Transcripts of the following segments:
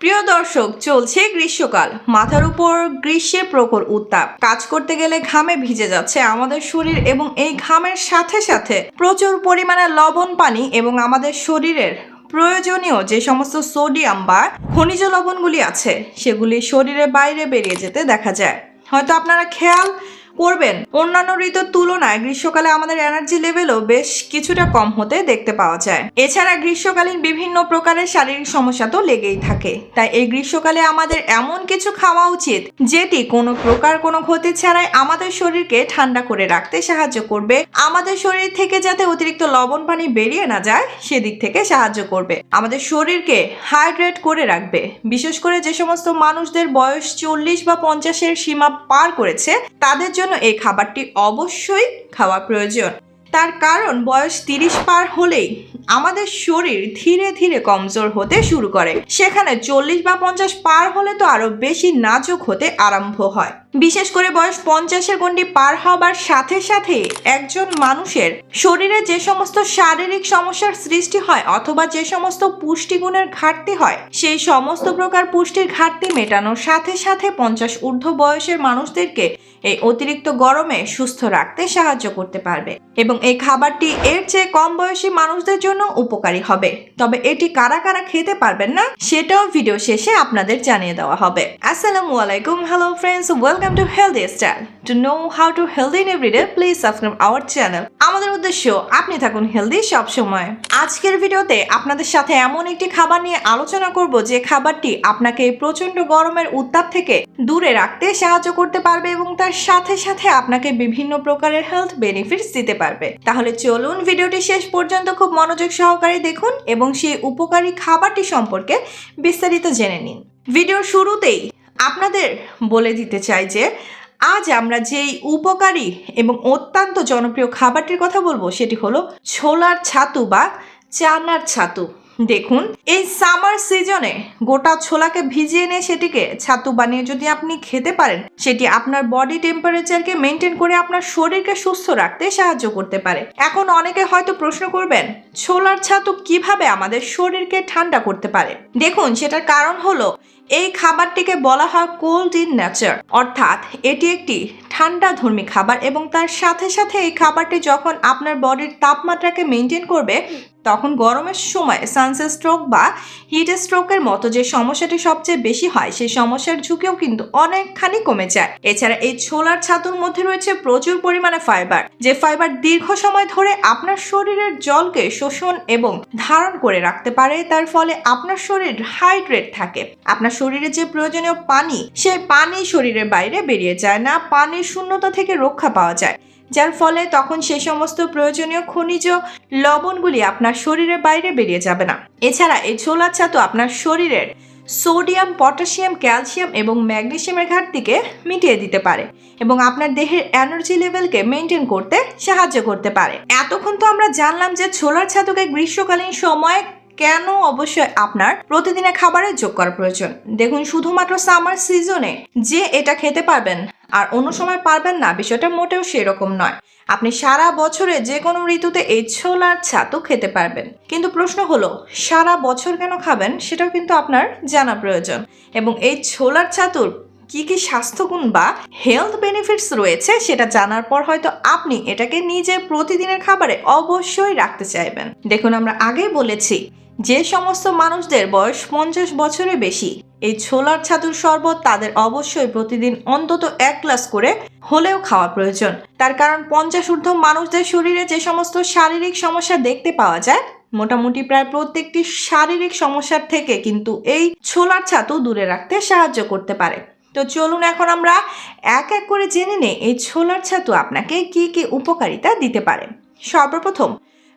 প্রিয় দর্শক, চলছে গ্রীষ্মকাল। মাথার উপর গ্রীষ্মের প্রখর উত্তাপ। কাজ করতে গেলে ঘামে ভিজে যাচ্ছে আমাদের শরীর এবং এই ঘামের সাথে সাথে প্রচুর পরিমাণে লবণ পানি এবং আমাদের শরীরের প্রয়োজনীয় যে সমস্ত সোডিয়াম বা খনিজ লবণগুলি আছে, সেগুলি শরীরের বাইরে বেরিয়ে যেতে দেখা যায়। হয়তো আপনারা খেয়াল করবেন। অন্যান্য ঋতুর তুলনায় গ্রীষ্মকালে আমাদের এনার্জি লেভেলও বেশ কিছুটা কম হতে দেখতে পাওয়া যায়। এছাড়া গ্রীষ্মকালীন বিভিন্ন প্রকারের শারীরিক সমস্যা তো লেগেই থাকে। তাই এই গ্রীষ্মকালে আমাদের এমন কিছু খাওয়া উচিত, যেটি কোনো প্রকার কোনো ক্ষতি ছাড়াই আমাদের শরীরকে ঠান্ডা করে রাখতে সাহায্য করবে। আমাদের শরীর থেকে যাতে অতিরিক্ত লবণ পানি বেরিয়ে না যায়, সেদিক থেকে সাহায্য করবে। আমাদের শরীরকে হাইড্রেট করে রাখবে। বিশেষ করে যে সমস্ত মানুষদের বয়স চল্লিশ বা পঞ্চাশের সীমা পার করেছে, তাদের জন্য এই খাবারটি অবশ্যই খাওয়া প্রয়োজন। তার কারণ বয়স তিরিশ পার হলেই আমাদের শরীর ধীরে ধীরে কমজোর হতে শুরু করে। সেখানে চল্লিশ বা পঞ্চাশ পার হলে তো আরও বেশি নাজুক হতে আরম্ভ হয়। বিশেষ করে বয়স পঞ্চাশের গণ্ডি পার হবার সাথে সাথে একজন মানুষের শরীরে যে সমস্ত শারীরিক সমস্যার সৃষ্টি হয় অথবা যে সমস্ত পুষ্টিগুণের ঘাটতি হয়, সেই সমস্ত প্রকার পুষ্টির ঘাটতি মেটানোর সাথে সাথে পঞ্চাশ ঊর্ধ্ব বয়সের মানুষদেরকে এই অতিরিক্ত গরমে সুস্থ রাখতে সাহায্য করতে পারবে। এবং এই খাবারটি এর চেয়ে কম বয়সী মানুষদের জন্য উপকারী হবে। তবে এটি কারা কারা খেতে পারবেন না, সেটাও ভিডিও শেষে আপনাদের জানিয়ে দেওয়া হবে। আসসালামু আলাইকুম hello friends welcome to healthy style to know how to healthy in everyday please subscribe our channel আমাদের উদ্দেশ্য, আপনি থাকুন হেলদি সব সময়। আজকের ভিডিওতে আপনাদের সাথে এমন একটি খাবার নিয়ে আলোচনা করব, যে খাবারটি আপনাকে প্রচণ্ড গরমের উত্তাপ থেকে দূরে রাখতে সাহায্য করতে পারবে এবং তার সাথে সাথে আপনাকে বিভিন্ন প্রকারের হেলথ বেনিফিটস দিতে পারবে। তাহলে চলুন ভিডিওটি শেষ পর্যন্ত খুব মনোযোগ সহকারে দেখুন এবং সেই উপকারী খাবারটি সম্পর্কে বিস্তারিত জেনে নিন। ভিডিওর শুরুতেই আপনাদের বলে দিতে চাই যে, আজ আমরা যেই উপকারী এবং অত্যন্ত জনপ্রিয় খাবারটির কথা বলব সেটি হলো ছোলার ছাতু বা চানার ছাতু। দেখুন, এই সামার সিজনে গোটা ছোলাকে ভিজিয়ে এনে সেটিকে ছাতু বানিয়ে যদি আপনি খেতে পারেন, সেটি আপনার বডি টেম্পারেচারকে মেনটেন করে আপনার শরীরকে সুস্থ রাখতে সাহায্য করতে পারে। এখন অনেকে হয়তো প্রশ্ন করবেন, ছোলার ছাতু কীভাবে আমাদের শরীরকে ঠান্ডা করতে পারে? দেখুন, সেটার কারণ হলো, এই খাবারটিকে বলা হয় কোল্ড ইন নেচার অর্থাৎ এটি একটি ঠান্ডা ধর্মী খাবার এবং তার সাথে সাথে এই খাবারটি যখন আপনার বডির তাপমাত্রাকে মেনটেন করবে তখন গরমের সময় সানসেট স্ট্রোক বা হিট স্ট্রোকের মতো যে সমস্যাটি সবচেয়ে বেশি হয়, সেই সমস্যার ঝুঁকিও কিন্তু অনেকখানি কমে যায়। এছাড়া এই ছোলার ছাতুর মধ্যে রয়েছে প্রচুর পরিমাণে ফাইবার, যে ফাইবার দীর্ঘ সময় ধরে আপনার শরীরের জলকে শোষণ এবং ধারণ করে রাখতে পারে, তার ফলে আপনার শরীর হাইড্রেট থাকে। আপনার শরীরে যে প্রয়োজনীয় পানি, সেই পানি শরীরের বাইরে বেরিয়ে যায় না, পানির শূন্যতা থেকে রক্ষা পাওয়া যায়। যার ফলে তখন সেই সমস্ত প্রয়োজনীয় খনিজ লবণগুলি আপনার শরীরের বাইরে বেরিয়ে যাবে না। এছাড়া এই ছোলার ছাতু আপনার শরীরের সোডিয়াম, পটাশিয়াম, ক্যালসিয়াম এবং ম্যাগনেসিয়ামের ঘাটতিকে মিটিয়ে দিতে পারে এবং আপনার দেহের এনার্জি লেভেলকে মেনটেন করতে সাহায্য করতে পারে। এতক্ষণ তো আমরা জানলাম যে ছোলার ছাতুকে গ্রীষ্মকালীন সময়ে কেন অবশ্যই আপনার প্রতিদিনের খাবারে যোগ করা প্রয়োজন? দেখুন, শুধুমাত্র সামার সিজনে যে এটা খেতে পারবেন আর অন্য সময় পারবেন না, বিষয়টা মোটেও সেরকম নয়। আপনি সারা বছরে যে কোনো ঋতুতে এই ছোলার ছাতু খেতে পারবেন। কিন্তু প্রশ্ন হলো, সারা বছর কেন খাবেন? সেটাও কিন্তু আপনার জানা প্রয়োজন। এবং এই ছোলার ছাতুর কি কি স্বাস্থ্যগুণ বা হেলথ বেনিফিটস রয়েছে সেটা জানার পর হয়তো আপনি এটাকে নিজের প্রতিদিনের খাবারে অবশ্যই রাখতে চাইবেন। দেখুন, আমরা আগেই বলেছি যে সমস্ত মানুষদের বয়স পঞ্চাশ বছরের বেশি, এই ছোলার ছাতুর শরবত তাদের অবশ্যই প্রতিদিন অন্তত এক গ্লাস করে হলেও খাওয়া প্রয়োজন। তার কারণ পঞ্চাশ ঊর্ধ্ব মানুষদের শরীরে যে সমস্ত শারীরিক সমস্যা দেখতে পাওয়া যায়, মোটামুটি প্রায় প্রত্যেকটি শারীরিক সমস্যার থেকে কিন্তু এই ছোলার ছাতু দূরে রাখতে সাহায্য করতে পারে। তো চলুন এখন আমরা এক এক করে জেনে নেই এই ছোলার ছাতু আপনাকে কি কি উপকারিতা দিতে পারে। সর্বপ্রথম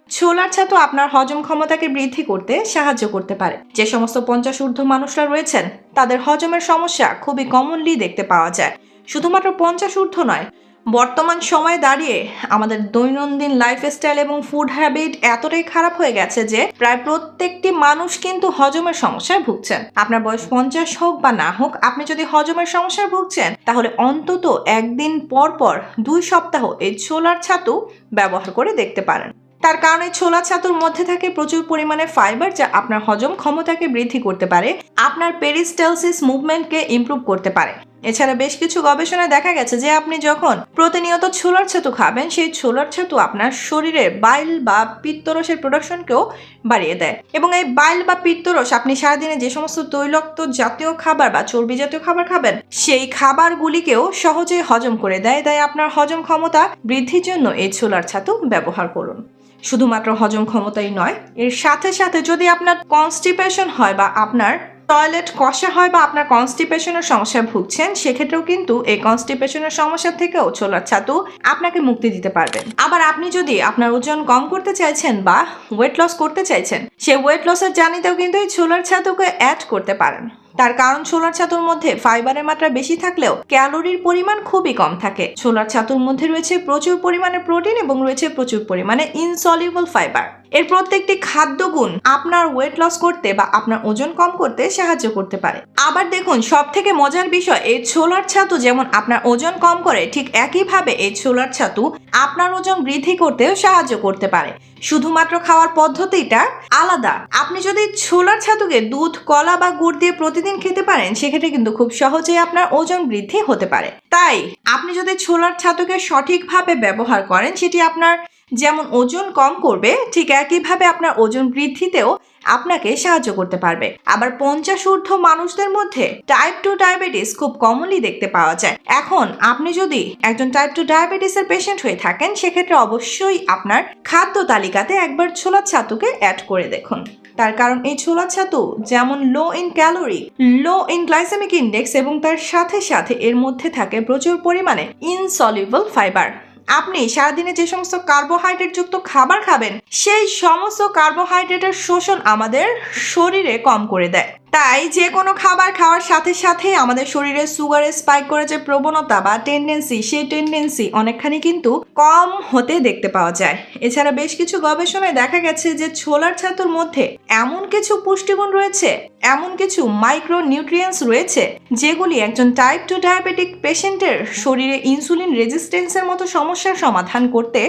ছোলার ছাতু আপনার হজম ক্ষমতাকে বৃদ্ধি করতে সাহায্য করতে পারে। যে সমস্ত পঞ্চাশ ঊর্ধ্ব মানুষরা রয়েছেন, তাদের হজমের সমস্যা খুবই কমনলি দেখতে পাওয়া যায়। শুধুমাত্র পঞ্চাশ ঊর্ধ্ব নয়, বর্তমান সময়ে দাঁড়িয়ে আমাদের দৈনন্দিন লাইফস্টাইল এবং ফুড হ্যাবিট এতটাই খারাপ হয়ে গেছে যে প্রায় প্রত্যেকটি মানুষ কিন্তু হজমের সমস্যায় ভুগছেন। আপনার বয়স পঞ্চাশ হোক বা না হোক, আপনি যদি হজমের সমস্যায় ভুগছেন, তাহলে অন্তত একদিন পর পর দুই সপ্তাহ এই ছোলার ছাতু ব্যবহার করে দেখতে পারেন। তার কারণে ছোলা ছাতুর মধ্যে থাকে প্রচুর পরিমাণে ফাইবার যা আপনার হজম ক্ষমতাকে বৃদ্ধি করতে পারে, আপনার পেরিস্টেলসিস মুভমেন্টকে ইমপ্রুভ করতে পারে। এছাড়া বেশ কিছু গবেষণায় দেখা গেছে যে আপনি যখন প্রতিনিয়ত ছোলার ছাতু খাবেন, সেই ছোলার ছাতু আপনার শরীরে বাইল বা পিত্তরসের প্রোডাকশনকেও বাড়িয়ে দেয়। এবং এই বাইল বা পিত্তরস আপনি সারাদিনে যে সমস্ত তৈলাক্ত জাতীয় খাবার বা চর্বি জাতীয় খাবার খাবেন, সেই খাবারগুলিকেও সহজে হজম করে দেয়, তাই আপনার হজম ক্ষমতা বৃদ্ধির জন্য এই ছোলার ছাতু ব্যবহার করুন। শুধুমাত্র হজম ক্ষমতাই নয়, এর সাথে সাথে যদি আপনার কনস্টিপেশন হয় বা আপনার টয়লেট কষা হয় বা আপনার কনস্টিপেশনের সমস্যায় ভুগছেন, সেক্ষেত্রেও কিন্তু এই কনস্টিপেশনের সমস্যা থেকেও ছোলার ছাতু আপনাকে মুক্তি দিতে পারবে আবার আপনি যদি আপনার ওজন কম করতে চাইছেন বা ওয়েট লস করতে চাইছেন সেই ওয়েট লসের জানিতেও কিন্তু এই ছোলার ছাতুকে অ্যাড করতে পারেন। তার কারণ ছোলার ছাতুর মধ্যে ফাইবারের মাত্রা বেশি থাকলেও ক্যালোরির পরিমাণ খুবই কম থাকে। ছোলার ছাতুর মধ্যে রয়েছে প্রচুর পরিমাণে প্রোটিন এবং রয়েছে প্রচুর পরিমাণে ইনসলিউবল ফাইবার এর প্রত্যেকটি খাদ্যগুণ আপনার ওয়েট লস করতে বা আপনার ওজন কম করতে সাহায্য করতে পারে। আবার দেখুন সব থেকে মজার বিষয়, এই ছোলার ছাতু যেমন আপনার ওজন কম করে, ঠিক একইভাবে এই ছোলার ছাতু আপনার ওজন বৃদ্ধি করতেও সাহায্য করতে পারে। শুধুমাত্র খাওয়ার পদ্ধতিটা আলাদা। আপনি যদি ছোলার ছাতুকে দুধ, কলা বা গুড় দিয়ে প্রতিদিন খেতে পারেন, সেক্ষেত্রে কিন্তু খুব সহজেই আপনার ওজন বৃদ্ধি হতে পারে। তাই, আপনি যদি ছোলার ছাতুকে সঠিকভাবে ব্যবহার করেন, সেটি আপনার যেমন ওজন কম করবে, ঠিক একইভাবে আপনার ওজন বৃদ্ধিতেও আপনাকে সাহায্য করতে পারবে। আবার পঞ্চাশ ঊর্ধ্ব মানুষদের মধ্যে টাইপ টু ডায়াবেটিস খুব কমনলি দেখতে পাওয়া যায়। এখন আপনি যদি একজন টাইপ টু ডায়াবেটিসের পেশেন্ট হয়ে থাকেন, সেক্ষেত্রে অবশ্যই আপনার খাদ্য তালিকাতে একবার ছোলার ছাতুকে অ্যাড করে দেখুন। তার কারণ এই ছোলা ছাতু যেমন low in calorie low in glycemic index এবং তার সাথে সাথে এর মধ্যে থাকে প্রচুর পরিমাণে ইনসলিউবল ফাইবার আপনি সারাদিনে যে সমস্ত কার্বোহাইড্রেট যুক্ত খাবার খাবেন, সেই সমস্ত কার্বোহাইড্রেটের শোষণ আমাদের শরীরে কম করে দেয়। তাই যে কোনো খাবার খাওয়ার সাথে সাথে আমাদের শরীরে সুগারের স্পাইক করে যে প্রবণতা বা টেন্ডেন্সি সেই টেন্ডেন্সি অনেকখানি কিন্তু কম হতে দেখতে পাওয়া যায়। এছাড়া বেশ কিছু গবেষণায় দেখা গেছে যে ছোলার ছাতুর মধ্যে এমন কিছু পুষ্টিগুণ রয়েছে, এমন কিছু মাইক্রো নিউট্রিয়েন্টস রয়েছে, যেগুলি একজন টাইপ টু ডায়াবেটিক পেশেন্টের শরীরে ইনসুলিন রেজিস্ট্যান্সের মতো সমস্যার সমাধান করতে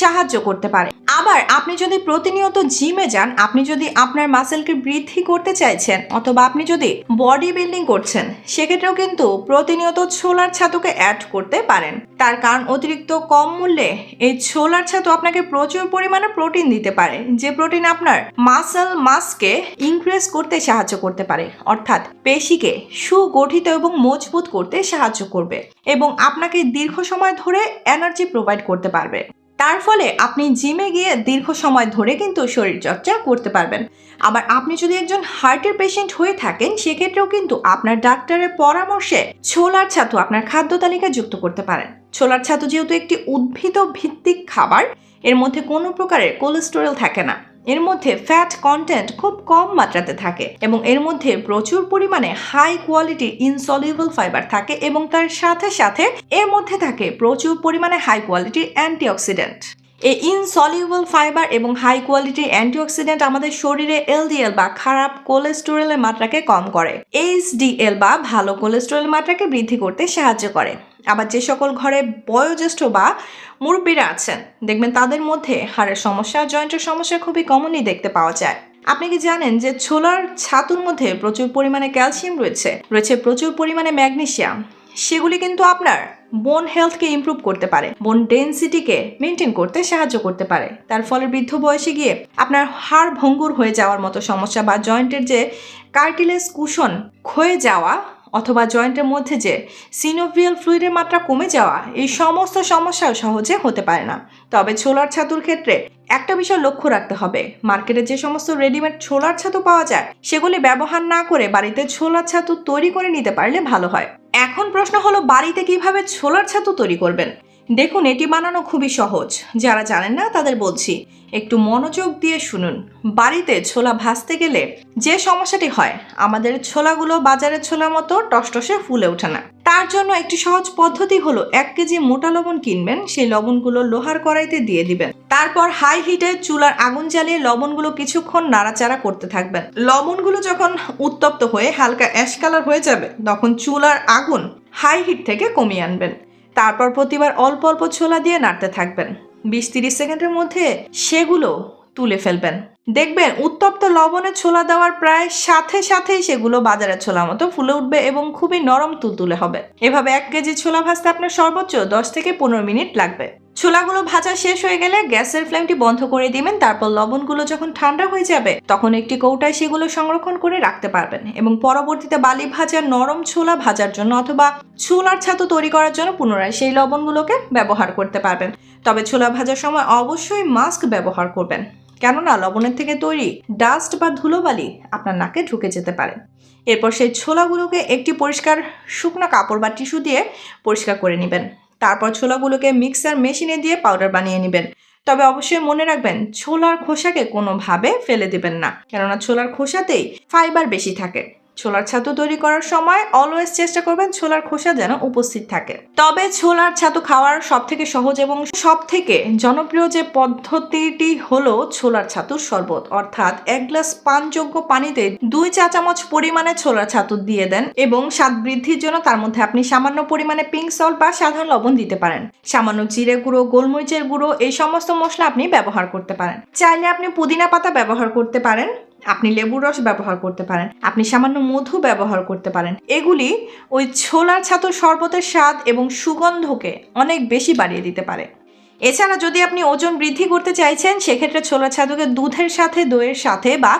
সাহায্য করতে পারে। আবার আপনি যদি প্রতিনিয়ত জিমে যান, আপনি যদি আপনার মাসেলকে বৃদ্ধি করতে চাইছেন অথবা আপনি যদি বডি বিল্ডিং করছেন, সেক্ষেত্রেও কিন্তু প্রতিনিয়ত ছোলার ছাতুকে অ্যাড করতে পারেন। তার কারণ অতিরিক্ত কম মূল্যে এই ছোলার ছাতু আপনাকে প্রচুর পরিমাণে প্রোটিন দিতে পারে, যে প্রোটিন আপনার মাসেল মাসকে ইনক্রিজ করতে সাহায্য করতে পারে, অর্থাৎ পেশিকে সুগঠিত এবং মজবুত করতে সাহায্য করবে এবং আপনাকে দীর্ঘ সময় ধরে এনার্জি প্রোভাইড করতে পারবে। তার ফলে আপনি জিমে গিয়ে দীর্ঘ সময় ধরে কিন্তু শরীরচর্চা করতে পারবেন। আবার আপনি যদি একজন হার্টের পেশেন্ট হয়ে থাকেন, সেক্ষেত্রেও কিন্তু আপনার ডাক্তারের পরামর্শে ছোলার ছাতু আপনার খাদ্য তালিকায় যুক্ত করতে পারেন। ছোলার ছাতু যেহেতু একটি উদ্ভিদ ভিত্তিক খাবার, এর মধ্যে কোনো প্রকারের কোলেস্টেরল থাকে না। এর মধ্যে ফ্যাট কন্টেন্ট খুব কম মাত্রাতে থাকে এবং এর মধ্যে প্রচুর পরিমাণে হাই কোয়ালিটির ইনসলিউবল ফাইবার থাকে এবং তার সাথে সাথে এর মধ্যে থাকে প্রচুর পরিমাণে হাই কোয়ালিটির অ্যান্টিঅক্সিডেন্ট এই ইনসলিউবল ফাইবার এবং হাই কোয়ালিটির অ্যান্টিঅক্সিডেন্ট আমাদের শরীরে এলডিএল বা খারাপ কোলেস্টেরলের মাত্রাকে কম করে। এইচডিএল বা ভালো কোলেস্টেরলের মাত্রাকে বৃদ্ধি করতে সাহায্য করে। আবার যে সকল ঘরে বয়োজ্যেষ্ঠ বা মুরব্বীরা আছেন, দেখবেন তাদের মধ্যে হাড়ের সমস্যা, জয়েন্টের সমস্যা খুবই কমনই দেখতে পাওয়া যায়। আপনি কি জানেন যে ছোলার ছাতুর মধ্যে প্রচুর পরিমাণে ক্যালসিয়াম রয়েছে? রয়েছে প্রচুর পরিমাণে ম্যাগনেশিয়াম সেগুলি কিন্তু আপনার বোন হেলথকে ইমপ্রুভ করতে পারে, বোন ডেন্সিটিকে মেনটেন করতে সাহায্য করতে পারে। তার ফলে বৃদ্ধ বয়সে গিয়ে আপনার হাড় ভঙ্গুর হয়ে যাওয়ার মতো সমস্যা বা জয়েন্টের যে কার্টিলেস কুশন ক্ষয়ে যাওয়া অথবা জয়েন্টের মধ্যে যে সিনোভিয়াল ফ্লুইডের মাত্রা কমে যাওয়া, এই সমস্ত সমস্যাও সহজে হতে পারে না। তবে ছোলার ছাতুর ক্ষেত্রে একটা বিষয় লক্ষ্য রাখতে হবে। মার্কেটে যে সমস্ত রেডিমেড ছোলার ছাতু পাওয়া যায়, সেগুলি ব্যবহার না করে বাড়িতে ছোলার ছাতু তৈরি করে নিতে পারলে ভালো হয়। এখন প্রশ্ন হলো, বাড়িতে কীভাবে ছোলার ছাতু তৈরি করবেন? দেখুন, এটি বানানো খুবই সহজ। যারা জানেন না, তাদের বলছি। একটু মনোযোগ দিয়ে শুনুন। বাড়িতে ছোলা ভাজতে গেলে যে সমস্যাটি হয়, আমাদের ছোলাগুলো বাজারের ছোলার মতো টসটসে ফুলে ওঠে না। তার জন্য একটি সহজ পদ্ধতি হলো এক কেজি মোটা লবণ কিনবেন, সেই লবণগুলো লোহার কড়াইতে দিয়ে দিবেন। তারপর হাই হিটে চুলার আগুন জ্বালিয়ে লবণগুলো কিছুক্ষণ নাড়াচাড়া করতে থাকবেন। লবণগুলো যখন উত্তপ্ত হয়ে হালকা অ্যাশ কালার হয়ে যাবে, তখন চুলার আগুন হাই হিট থেকে কমিয়ে আনবেন। তারপর প্রতিবার অল্প অল্প ছোলা দিয়ে নাড়তে থাকবেন। বিশ তিরিশ সেকেন্ডের মধ্যে সেগুলো তুলে ফেলবেন। দেখবেন উত্তপ্ত লবণে ছোলা দেওয়ার প্রায় সাথে সাথেই সেগুলো বাজারে ছোলা মতো ফুলে উঠবে এবং খুবই নরম তুলতুলে হবে। এভাবে এক কেজি ছোলা ভাজতে আপনার সর্বোচ্চ দশ থেকে পনেরো মিনিট লাগবে। ছোলাগুলো ভাজা শেষ হয়ে গেলে গ্যাসের ফ্লেমটি বন্ধ করে দিবেন। তারপর লবণগুলো যখন ঠান্ডা হয়ে যাবে, তখন একটি কৌটায় সেগুলো সংরক্ষণ করে রাখতে পারবেন এবং পরবর্তীতে বালি ভাজা, নরম ছোলা ভাজার জন্য অথবা ছোলার ছাতু তৈরি করার জন্য পুনরায় সেই লবণগুলোকে ব্যবহার করতে পারবেন। তবে ছোলা ভাজার সময় অবশ্যই মাস্ক ব্যবহার করবেন। কেননা লবণের থেকে তৈরি ডাস্ট বা ধুলোবালি আপনার নাকে ঢুকে যেতে পারে। এরপর সেই ছোলাগুলোকে একটি পরিষ্কার শুকনো কাপড় বা টিস্যু দিয়ে পরিষ্কার করে নেবেন। তারপর ছোলাগুলোকে মিক্সার মেশিনে দিয়ে পাউডার বানিয়ে নেবেন। তবে অবশ্যই মনে রাখবেন, ছোলার খোসাকে কোনোভাবে ফেলে দেবেন না। কেননা ছোলার খোসাতেই ফাইবার বেশি থাকে। ছোলার ছাতু তৈরি করার সময় অলওয়েজ চেষ্টা করবেন ছোলার খোসা যেন উপস্থিত থাকে। তবে ছোলার ছাতু খাওয়ার সব থেকে সহজ এবং সব থেকে জনপ্রিয় যে পদ্ধতিটি হলো ছোলার ছাতুর শরবত। অর্থাৎ এক গ্লাস পানযোগ্য পানিতে দুই চা চামচ পরিমাণে ছোলার ছাতু দিয়ে দেন এবং স্বাদ বৃদ্ধির জন্য তার মধ্যে আপনি সামান্য পরিমাণে পিঙ্ক সল্ট বা সাধারণ লবণ দিতে পারেন। সামান্য জিরে গুঁড়ো, গোলমরিচের গুঁড়ো, এই সমস্ত মশলা আপনি ব্যবহার করতে পারেন। চাইলে আপনি পুদিনা পাতা ব্যবহার করতে পারেন। আপনি লেবুর রস ব্যবহার করতে পারেন, আপনি সামান্য মধু ব্যবহার করতে পারেন। এগুলি ওই ছোলার ছাতুর শরবতের স্বাদ এবং সুগন্ধকে অনেক বেশি বাড়িয়ে দিতে পারে। এছাড়া যদি আপনি ওজন বৃদ্ধি করতে চাইছেন, সেক্ষেত্রে ছোলা ছাদুকে দুধের সাথে, দইয়ের সাথে বা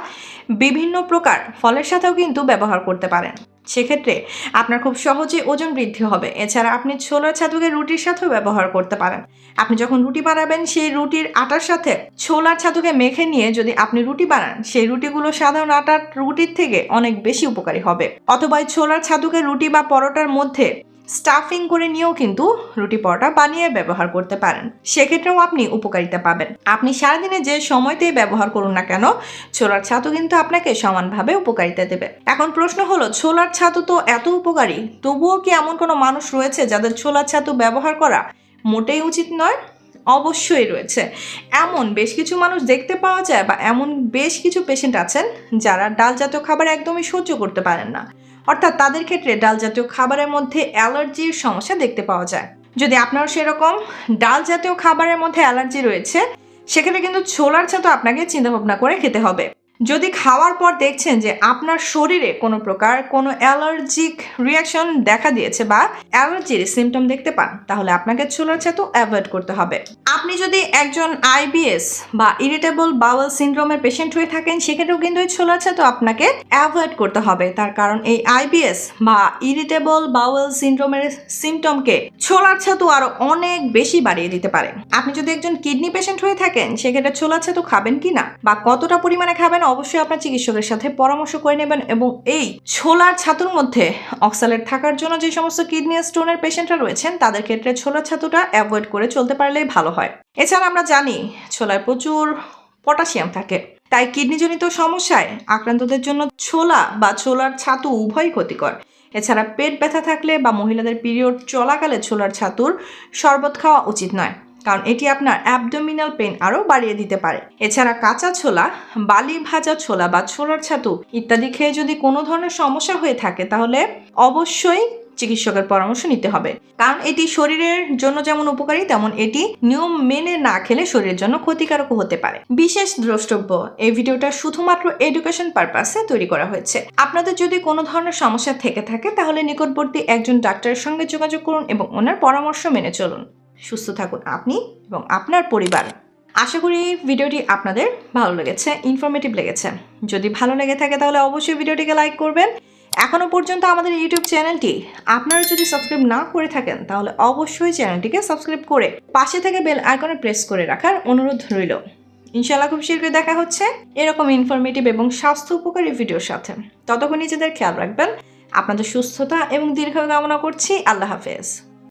বিভিন্ন প্রকার ফলের সাথেও কিন্তু ব্যবহার করতে পারেন। সেক্ষেত্রে আপনার খুব সহজে ওজন বৃদ্ধি হবে। এছাড়া আপনি ছোলার ছাতুকে রুটির সাথেও ব্যবহার করতে পারেন। আপনি যখন রুটি বানাবেন, সেই রুটির আটার সাথে ছোলার ছাতুকে মেখে নিয়ে যদি আপনি রুটি বানান, সেই রুটিগুলো সাধারণ আটার রুটির থেকে অনেক বেশি উপকারী হবে। অথবা ছোলার ছাতুকে রুটি বা পরোটার মধ্যে স্টাফিং করে নিয়েও কিন্তু রুটি পরোটা বানিয়ে ব্যবহার করতে পারেন। সেক্ষেত্রেও আপনি উপকারিতা পাবেন। আপনি সারাদিনে যে সময়তেই ব্যবহার করুন না কেন, ছোলার ছাতু কিন্তু আপনাকে সমানভাবে উপকারিতা দেবে। এখন প্রশ্ন হলো, ছোলার ছাতু তো এত উপকারী, তবুও কি এমন কোনো মানুষ রয়েছে যাদের ছোলার ছাতু ব্যবহার করা মোটেই উচিত নয়? অবশ্যই রয়েছে। এমন বেশ কিছু মানুষ দেখতে পাওয়া যায় বা এমন বেশ কিছু পেশেন্ট আছেন যারা ডাল জাতীয় খাবার একদমই সহ্য করতে পারেন না। অর্থাৎ তাদের ক্ষেত্রে ডাল জাতীয় খাবারের মধ্যে অ্যালার্জির সমস্যা দেখতে পাওয়া যায়। যদি আপনারও সেরকম ডাল জাতীয় খাবারের মধ্যে অ্যালার্জি রয়েছে সেখানে কিন্তু ছোলার ছাতু আপনাকে চিন্তা ভাবনা করে খেতে হবে। যদি খাওয়ার পর দেখছেন যে আপনার শরীরে কোনো প্রকার কোনো অ্যালার্জিক রিয়াকশন দেখা দিয়েছে বা অ্যালার্জির সিমটম দেখতে পান, তাহলে আপনাকে ছোলার ছাতু অ্যাভয়েড করতে হবে। আপনি যদি একজন আইবিএস বা ইরিটেবল বাউল সিনড্রোমের পেশেন্ট হয়ে থাকেন, সেক্ষেত্রেও কিন্তু এই ছোলার ছাতু আপনাকে অ্যাভয়েড করতে হবে। তার কারণ এই আইবিএস বা ইরিটেবল বাউল সিনড্রোমের সিমটমকে ছোলার ছাতু আরও অনেক বেশি বাড়িয়ে দিতে পারে। আপনি যদি একজন কিডনি পেশেন্ট হয়ে থাকেন, সেক্ষেত্রে ছোলার ছাতু খাবেন কি না? বা কতটা পরিমাণে খাবেন? অবশ্যই আপনার চিকিৎসকের সাথে পরামর্শ করে নেবেন এবং এই ছোলার ছাতুর মধ্যে অক্সালেট থাকার জন্য যে সমস্ত কিডনি স্টোনের পেশেন্টরা রয়েছেন, তাদের ক্ষেত্রে ছোলার ছাতুটা অ্যাভয়েড করে চলতে পারলেই ভালো হয়। এছাড়া আমরা জানি ছোলায় প্রচুর পটাশিয়াম থাকে। তাই কিডনিজনিত সমস্যায় আক্রান্তদের জন্য ছোলা বা ছোলার ছাতু উভয়ই ক্ষতিকর। এছাড়া পেট ব্যথা থাকলে বা মহিলাদের পিরিয়ড চলাকালে ছোলার ছাতুর শরবত খাওয়া উচিত নয়। কারণ এটি আপনার অ্যাবডোমিনাল পেন আরও বাড়িয়ে দিতে পারে। এছাড়া কাঁচা ছোলা, বালি ভাজা ছোলা বা ছোলার ছাতু ইত্যাদি খেয়ে যদি কোনো ধরনের সমস্যা হয়ে থাকে, তাহলে অবশ্যই চিকিৎসকের পরামর্শ নিতে হবে। কারণ এটি শরীরের জন্য যেমন উপকারী, তেমন এটি নিয়ম মেনে না খেলে শরীরের জন্য ক্ষতিকারকও হতে পারে। বিশেষ দ্রষ্টব্য, এই ভিডিওটা শুধুমাত্র এডুকেশন পারপাসে তৈরি করা হয়েছে। আপনাদের যদি কোনো ধরনের সমস্যা থেকে থাকে, তাহলে নিকটবর্তী একজন ডাক্তারের সঙ্গে যোগাযোগ করুন এবং ওনার পরামর্শ মেনে চলুন। সুস্থ থাকুন আপনি এবং আপনার পরিবার। আশা করি ভিডিওটি আপনাদের ভালো লেগেছে ইনফরমেটিভ লেগেছে। যদি ভালো লেগে থাকে তাহলে অবশ্যই ভিডিওটিকে লাইক করবেন। এখনও পর্যন্ত আমাদের ইউটিউব চ্যানেলটি আপনারা যদি সাবস্ক্রাইব না করে থাকেন, তাহলে অবশ্যই চ্যানেলটিকে সাবস্ক্রাইব করে পাশে থেকে বেল আইকনে প্রেস করে রাখার অনুরোধ রইল। ইনশাআল্লাহ খুব শীঘ্রই দেখা হচ্ছে এরকম ইনফরমেটিভ এবং স্বাস্থ্য উপকারী ভিডিওর সাথে। ততক্ষণ নিজেদের খেয়াল রাখবেন। আপনাদের সুস্থতা এবং দীর্ঘ কামনা করছি। আল্লাহ হাফেজ।